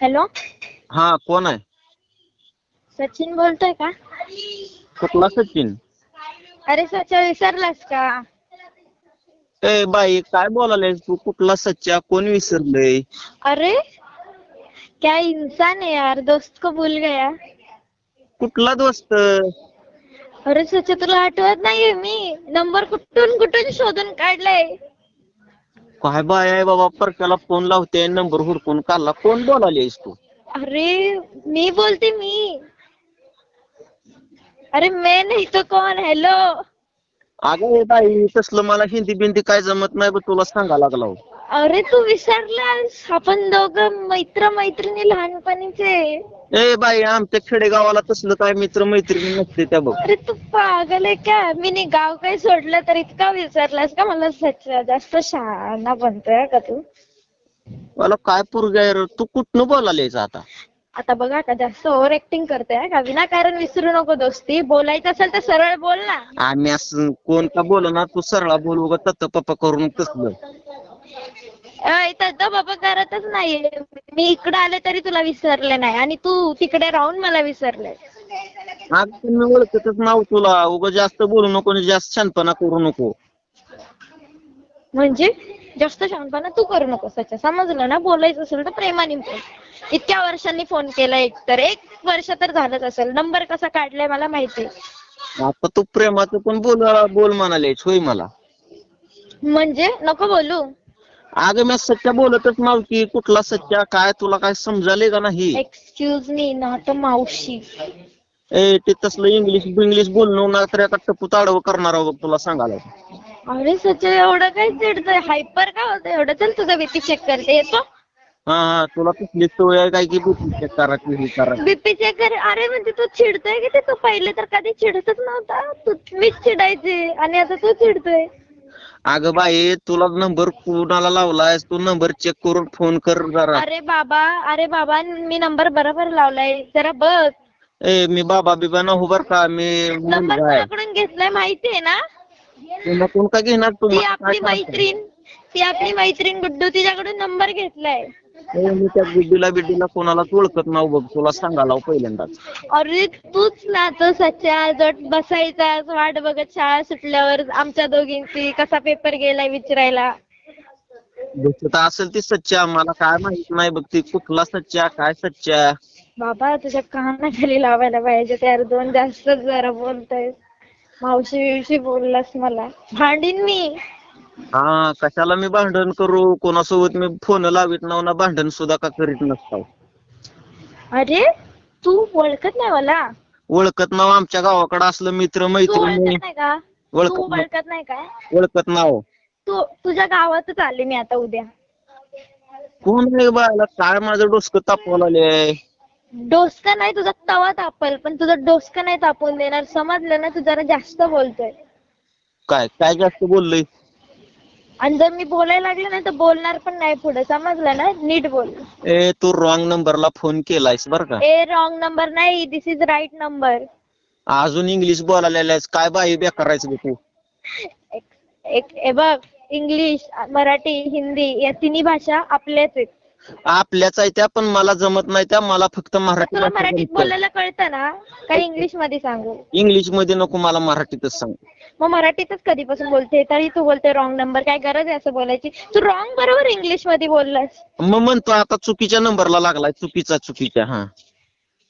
Hello? हा कोण आहे? सचिन बोलतोय का? कुठला सचिन? अरे सच्या विसरलास का? ए बाई काय बोलायला तू? कुठला सच्चा? कोण विसरलंय? अरे क्या इंसान है यार दोस्त को भूल गया. कुठला दोस्त? अरे सच्या तुला आठवत नाहीये मी? नंबर कुठून कुठून शोधून काढलाय? काय बाय आहे बाबा परक्याला फोन लावते नंबर हुडकून काढला. कोण बोलायलीस तू? अरे मी बोलते मी. अरे मैं नहीं तो कौन हेलो अगं ए बाई तसलं मला हिंदी बिंदी काय जमत नाही बघ तुला सांगा लागला. हो. अरे तू विसरलास. आपण दोघं मित्र मैत्रिणी लहानपणीचे ए बाई आमच्या खेडेगावाला तसलं काय मित्र मैत्रिणी नसते त्या बघ. अरे तू पागल आहे का? मी नी गाव काही सोडलं तर इतका विसरलास का? मला सच जास्त शहाणा बनतोय का तू? मला काय पोरग आहे रे? तू कुठनं बोलायलीस आता? आता बघा का जास्त ओव्हर ऍक्टिंग करते का? विनाकारण विसरू नको दोस्ती. बोलायचं असेल तर सरळ बोल ना. आम्ही असं कोण का बोल ना तू सरळा बोल उगा तत्त पप्पा करून तसलं. अय, तसं बाबा करतच नाहीये. मी इकडे आले तरी तुला विसरले नाही. आणि तू तिकडे राहून मला विसरले. तुम्ही ओळखतच नाव तुला. उगा जास्त बोलू नको आणि जास्त शानपणा करू नको. म्हणजे? जास्त शहाणपणा तू करू नकोस. त्याच्या समजलं ना? बोलायचं असेल तर प्रेमाने बोल. इतक्या वर्षांनी फोन केला एक तर. एक वर्ष तर झालंच असेल. नंबर कसा काढलाय मला माहिती आता तू प्रेमाचं पण बोल बोल म्हणाले होय मला. म्हणजे? नको बोलू. अगं मी सच्चा बोलतच नव्हती. कुठला सच्चा काय? तुला काय समजाले का नाही? एक्सक्यूज मी नॉट मावशी ए ते तसलं इंग्लिश इंग्लिश बोलणं ना तर एका टप्पू ताडव करणार आहोत तुला सांगायला. अरे सचिन एवढं काय चिडतंय? हायपर का होतं एवढं चल तुझा बीपी चेक करते येतो हा हा तुला कसली सवय आहे? काय की बुद्धी चेक करायची हे करायची बीपी चेक कर. अरे म्हणजे तू चिडतोय की ते? तू पहिले तर कधी चिडतच नव्हता. तू मीच चिडायची आणि आता तू चिडतोय. अगं बाई तुला नंबर कुणाला लावलाय तू नंबर चेक करून फोन कर जरा. अरे बाबा अरे बाबा मी नंबर बरोबर लावलाय. जरा बघ. ए मी बाबा बिबा न बर का मी नंबर मुलगा आहे. तुझ्याकडून घेतलाय माहितीये ना? तुला कोण का घेणार? ती तुम्हाला आपली मैत्रीण. ती आपली मैत्रीण गुड्डू तिच्याकडून नंबर घेतलाय. मी त्या बिड्डीला बिड्डीला कोणालाच ओळखत नाव बघ तुला सांगायला पहिल्यांदाच. अरे तूच ना तो सच्चा जट बसायचा वाट बघत शाळा सुटल्यावर आमच्या दोघींची कसा पेपर गेलाय विचारायला. तर असेल ती सच्चा मला काय माहीत नाही बघ ती कुठला सच्चा काय सच्चा. बाबा तुझ्या कानाखाली लावायला पाहिजे त्यावर दोन जास्तच जरा बोलतोय. मावशी बिवशी बोललास मला. भांडीन मी. हा कशाला मी भांडण करू? कोणासोबत मी फोन लावित नाव ना भांडण सुद्धा का करीत नसतो अरे तू ओळखत नाही मला. ओळखत नाव आमच्या गावाकडे असलं मित्र तू मैत्रिणी. ओळखत नाही का? तू ओळखत नाही. ओळखत नाही काय ओळखत नाव. तू तुझ्या गावातच आले मी आता उद्या. कोण नाही बायला काय माझं डोसकं तापवायला आलंय? डोसका नाही तुझा तवा तापल पण तुझं डोसकं नाही तापवून देणार. समजलं ना तू जरा जास्त बोलतोय. काय काय जास्त बोललोय? आणि जर मी बोलायला लागले ना तर बोलणार पण नाही पुढे. समजलं ना? नीट बोल. ए तू रॉंग नंबरला फोन केलायस बर का? ए रॉंग नंबर नाही. दिस इज राईट नंबर अजून इंग्लिश बोलायला काय बाई बेकारायचं तू? एक एक हे बघ इंग्लिश मराठी हिंदी या तिन्ही भाषा आपल्याच आहेत. आपल्याच आहे त्या पण मला जमत नाही त्या. मला फक्त मराठी तुला भाषा मराठीत जमते. बोलायला कळतं ना? का इंग्लिशमध्ये सांगू. इंग्लिशमध्ये नको मला मराठीतच सांग. मग मराठीतच कधीपासून बोलते? तरी तू बोलते रॉंग नंबर काय गरज आहे असं बोलायची? तू रॉंग बरोबर इंग्लिशमध्ये बोललास. मग म्हणतो आता चुकीच्या नंबरला लागलाय. चुकीचा चुकीच्या हा.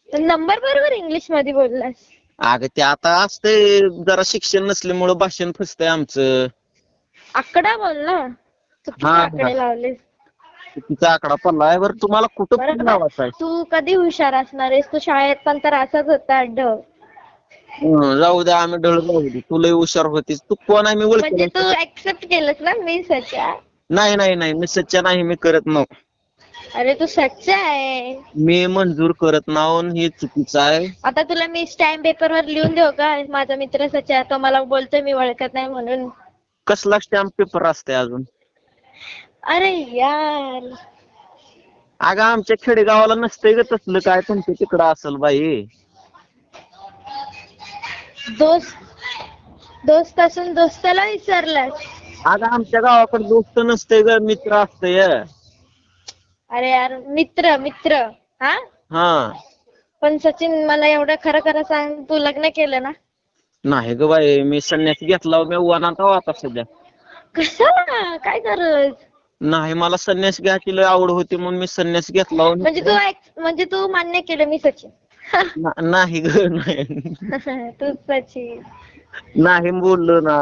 नंबर बरोबर इंग्लिशमध्ये बोललास. अगं ते आता असतंय. जरा शिक्षण नसल्यामुळं भाषण फसतंय आमचं. आकडा बोल ना. चुकीचे हा, हा. आकडे लावले चुकीचा आकडा पडला आहे. बरं तुम्हाला कुठं बरं आहे तू कधी हुशार असणार आहेस? तू शाळेत पण तर असाच होता हं, जाऊ द्या आम्ही ढळ जाऊ दे. तू लय हुशार होतीस. तू कोण आहे? मी म्हणजे तू ऍक्सेप्ट केलंस ना मी सच्चा? नाही नाही नाही. मी सच्चा नाही मी करत नाव. अरे तू सच्चा आहे. मी मंजूर करत नाव हे चुकीचं आहे. आता तुला मी स्टॅम्प पेपर वर लिहून देऊ का? माझा मित्र सच्चा तो मला बोलतोय मी ओळखत नाही म्हणून. कसला स्टॅम्प पेपर असते अजून? अरे यार. अगं आमच्या खेडेगावाला नसतंय ग तसलं काय. तुमच्या तिकडं असेल बाई. दोस्त दोस्त असून दोस्ताला विसरलास अगं आमच्या गावाकडे दोस्त नसतंय ग मित्र असतंय. अरे यार मित्र मित्र. हा? हा. पण सचिन मला एवढं खरं खरं सांग तू लग्न केलं ना? नाही ग बाई मी संन्यास घेतला मी वनात आहो आता सध्या. कशाला? काय गरज? नाही मला संन्यास घ्यायची लय आवड होती म्हणून मी संन्यास घेतला हो. म्हणजे तू ऐक- म्हणजे तू मान्य केलं मी सचिन. ना- नाही ग नाही. तू सचिन. नाही बोललो ना.